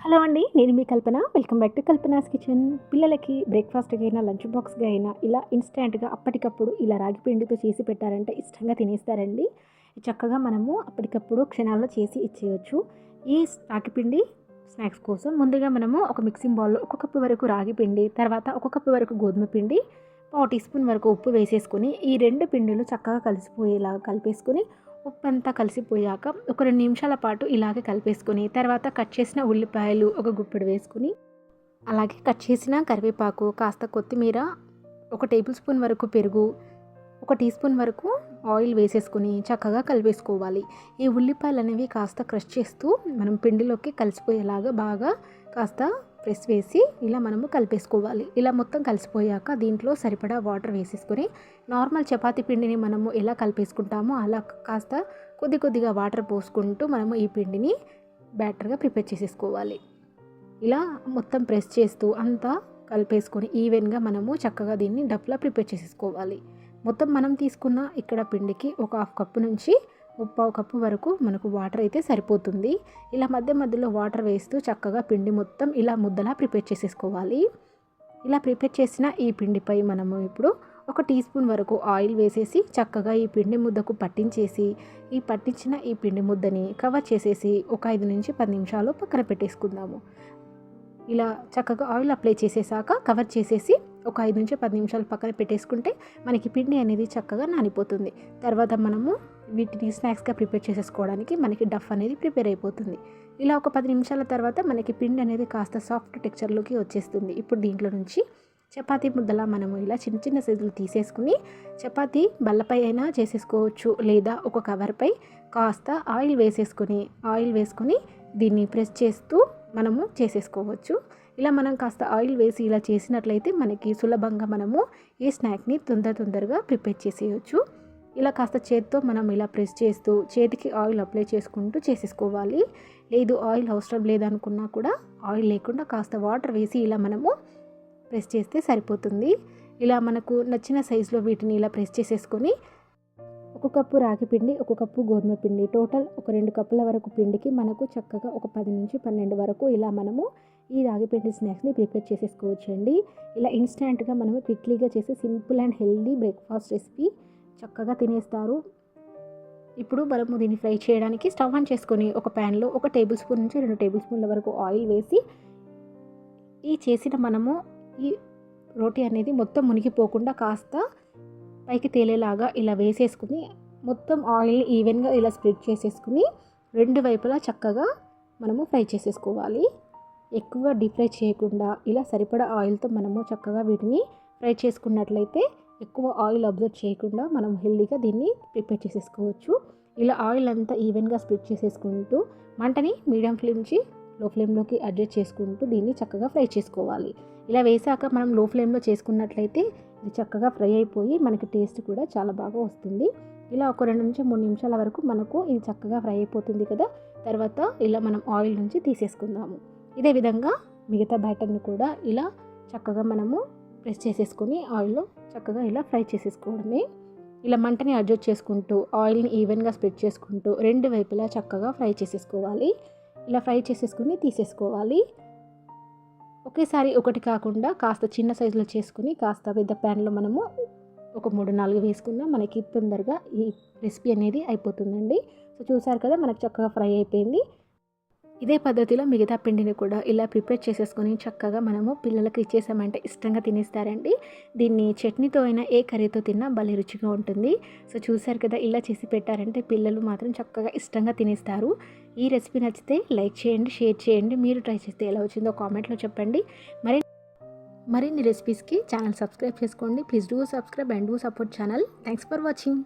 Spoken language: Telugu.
హలో అండి నేను మీ Kalpana. Welcome back to Kalpana's kitchen పిల్లలకి బ్రేక్ఫాస్ట్కి అయినా లంచ్ బాక్స్గా అయినా ఇలా ఇన్స్టెంట్గా అప్పటికప్పుడు ఇలా రాగి పిండితో చేసి పెట్టారంటే ఇష్టంగా తినేస్తారండి. చక్కగా మనము అప్పటికప్పుడు క్షణాల్లో చేసి ఇచ్చేయచ్చు. ఈ రాగి పిండి స్నాక్స్ కోసం ముందుగా మనము ఒక మిక్సింగ్ బౌల్లో ఒక కప్పు వరకు రాగి పిండి తర్వాత ఒక కప్పు వరకు గోధుమ పిండి పావు టీ స్పూన్ వరకు ఉప్పు వేసేసుకొని ఈ రెండు పిండిలు చక్కగా కలిసిపోయేలాగా కలిపేసుకొని ఉప్పు అంతా కలిసిపోయాక ఒక రెండు నిమిషాల పాటు ఇలాగే కలిపేసుకొని తర్వాత కట్ చేసిన ఉల్లిపాయలు ఒక గుప్పెడు వేసుకుని అలాగే కట్ చేసిన కరివేపాకు కాస్త కొత్తిమీర ఒక టేబుల్ స్పూన్ వరకు పెరుగు ఒక టీ స్పూన్ వరకు ఆయిల్ వేసేసుకొని చక్కగా కలిపేసుకోవాలి. ఈ ఉల్లిపాయలు అనేవి కాస్త క్రష్ చేస్తూ మనం పిండిలోకి కలిసిపోయేలాగా బాగా కాస్త ప్రెస్ వేసి ఇలా మనము కలిపేసుకోవాలి. ఇలా మొత్తం కలిసిపోయాక దీంట్లో సరిపడా వాటర్ వేసేసుకొని నార్మల్ చపాతీ పిండిని మనము ఎలా కలిపేసుకుంటామో అలా కాస్త కొద్ది కొద్దిగా వాటర్ పోసుకుంటూ మనము ఈ పిండిని బ్యాటర్గా ప్రిపేర్ చేసేసుకోవాలి. ఇలా మొత్తం ప్రెస్ చేస్తూ అంతా కలిపేసుకొని ఈవెన్గా మనము చక్కగా దీన్ని డఫ్లా ప్రిపేర్ చేసేసుకోవాలి. మొత్తం మనం తీసుకున్న ఇక్కడ పిండికి ఒక హాఫ్ కప్పు నుంచి ముప్పావు కప్పు వరకు మనకు వాటర్ అయితే సరిపోతుంది. ఇలా మధ్య మధ్యలో వాటర్ వేస్తూ చక్కగా పిండి మొత్తం ఇలా ముద్దలా ప్రిపేర్ చేసేసుకోవాలి. ఇలా ప్రిపేర్ చేసిన ఈ పిండిపై మనము ఇప్పుడు ఒక టీ స్పూన్ వరకు ఆయిల్ వేసేసి చక్కగా ఈ పిండి ముద్దకు పట్టించేసి ఈ పట్టించిన ఈ పిండి ముద్దని కవర్ చేసేసి ఒక ఐదు నుంచి పది నిమిషాలు పక్కన పెట్టేసుకుందాము. ఇలా చక్కగా ఆయిల్ అప్లై చేసేసాక కవర్ చేసేసి ఒక ఐదు నుంచి పది నిమిషాలు పక్కన పెట్టేసుకుంటే మనకి పిండి అనేది చక్కగా నానిపోతుంది. తర్వాత మనము వీటిని స్నాక్స్గా ప్రిపేర్ చేసేసుకోవడానికి మనకి డఫ్ అనేది ప్రిపేర్ అయిపోతుంది. ఇలా ఒక పది నిమిషాల తర్వాత మనకి పిండి అనేది కాస్త సాఫ్ట్ టెక్చర్లోకి వచ్చేస్తుంది. ఇప్పుడు దీంట్లో నుంచి చపాతీ ముద్దలా మనము ఇలా చిన్న చిన్న సైజులు తీసేసుకుని చపాతీ బల్లపై అయినా చేసేసుకోవచ్చు. లేదా ఒక కవర్పై కాస్త ఆయిల్ వేసేసుకొని ఆయిల్ వేసుకొని దీన్ని ప్రెస్ చేస్తూ మనము చేసేసుకోవచ్చు. ఇలా మనం కాస్త ఆయిల్ వేసి ఇలా చేసినట్లయితే మనకి సులభంగా మనము ఈ స్నాక్ని తొందర తొందరగా ప్రిపేర్ చేసేయచ్చు. ఇలా కాస్త చేతితో మనం ఇలా ప్రెస్ చేస్తూ చేతికి ఆయిల్ అప్లై చేసుకుంటూ చేసేసుకోవాలి. లేదు ఆయిల్ అవసరం లేదనుకున్నా కూడా ఆయిల్ లేకుండా కాస్త వాటర్ వేసి ఇలా మనము ప్రెస్ చేస్తే సరిపోతుంది. ఇలా మనకు నచ్చిన సైజులో వీటిని ఇలా ప్రెస్ చేసేసుకొని ఒక కప్పు రాగి పిండి ఒక కప్పు గోధుమ పిండి. టోటల్ ఒక రెండు కప్పుల వరకు పిండికి మనకు చక్కగా ఒక పది నుంచి పన్నెండు వరకు ఇలా మనము ఈ రాగి పిండి స్నాక్స్ని ప్రిపేర్ చేసేసుకోవచ్చండి. ఇలా ఇన్స్టాంట్గా మనము క్విక్లీగా చేసే simple and healthy breakfast recipe చక్కగా తినేస్తారు. ఇప్పుడు మనము దీన్ని ఫ్రై చేయడానికి స్టవ్ ఆన్ చేసుకొని ఒక ప్యాన్లో ఒక టేబుల్ స్పూన్ నుంచి రెండు టేబుల్ స్పూన్ల వరకు ఆయిల్ వేసి ఈ చేసిన మనము ఈ రోటీ అనేది మొత్తం మునిగిపోకుండా కాస్త పైకి తేలేలాగా ఇలా వేసేసుకుని మొత్తం ఆయిల్ ఈవెన్గా ఇలా స్ప్రెడ్ చేసేసుకుని రెండు వైపులా చక్కగా మనము ఫ్రై చేసేసుకోవాలి. ఎక్కువగా డీప్ ఫ్రై చేయకుండా ఇలా సరిపడా ఆయిల్తో మనము చక్కగా వీటిని ఫ్రై చేసుకున్నట్లయితే ఎక్కువ ఆయిల్ అబ్జర్వ్ చేయకుండా మనం హెల్దీగా దీన్ని ప్రిపేర్ చేసేసుకోవచ్చు. ఇలా ఆయిల్ అంతా ఈవెన్గా స్ప్రెడ్ చేసేసుకుంటూ మంటని మీడియం ఫ్లేమ్ నుంచి లో ఫ్లేమ్లోకి అడ్జస్ట్ చేసుకుంటూ దీన్ని చక్కగా ఫ్రై చేసుకోవాలి. ఇలా వేసాక మనం లో ఫ్లేమ్లో చేసుకున్నట్లయితే ఇది చక్కగా ఫ్రై అయిపోయి మనకి టేస్ట్ కూడా చాలా బాగా వస్తుంది. ఇలా ఒక రెండు నుంచి మూడు నిమిషాల వరకు మనకు ఇది చక్కగా ఫ్రై అయిపోతుంది కదా! తర్వాత ఇలా మనం ఆయిల్ నుంచి తీసేసుకుందాము. ఇదే విధంగా మిగతా బ్యాటర్ని కూడా ఇలా చక్కగా మనము ప్రెస్ చేసేసుకొని ఆయిల్లో చక్కగా ఇలా ఫ్రై చేసేసుకోవడమే. ఇలా మంటని అడ్జస్ట్ చేసుకుంటూ ఆయిల్ని ఈవెన్గా స్ప్రెడ్ చేసుకుంటూ రెండు వైపులా చక్కగా ఫ్రై చేసేసుకోవాలి. ఇలా ఫ్రై చేసేసుకుని తీసేసుకోవాలి. ఒకేసారి ఒకటి కాకుండా కాస్త చిన్న సైజులో చేసుకుని కాస్త పెద్ద ప్యాన్లో మనము ఒక మూడు నాలుగు వేసుకున్నా మనకి తొందరగా ఈ రెసిపీ అనేది అయిపోతుందండి. సో చూసారు కదా మనకు చక్కగా ఫ్రై అయిపోయింది. ఇదే పద్ధతిలో మిగతా పిండిని కూడా ఇలా ప్రిపేర్ చేసేసుకొని చక్కగా మనము పిల్లలకి ఇచ్చేసామంటే ఇష్టంగా తినేస్తారండి. దీన్ని చట్నీతో అయినా ఏ కర్రీతో తిన్నా భలే రుచిగా ఉంటుంది. సో చూసారు కదా ఇలా చేసి పెట్టారంటే పిల్లలు మాత్రం చక్కగా ఇష్టంగా తినేస్తారు. ఈ రెసిపీ నచ్చితే లైక్ చేయండి షేర్ చేయండి. మీరు ట్రై చేస్తే ఎలా వచ్చిందో కామెంట్లో చెప్పండి. మరి మరిన్ని రెసిపీస్కి ఛానల్ సబ్స్క్రైబ్ చేసుకోండి. Please do subscribe and do support channel. Thanks for watching.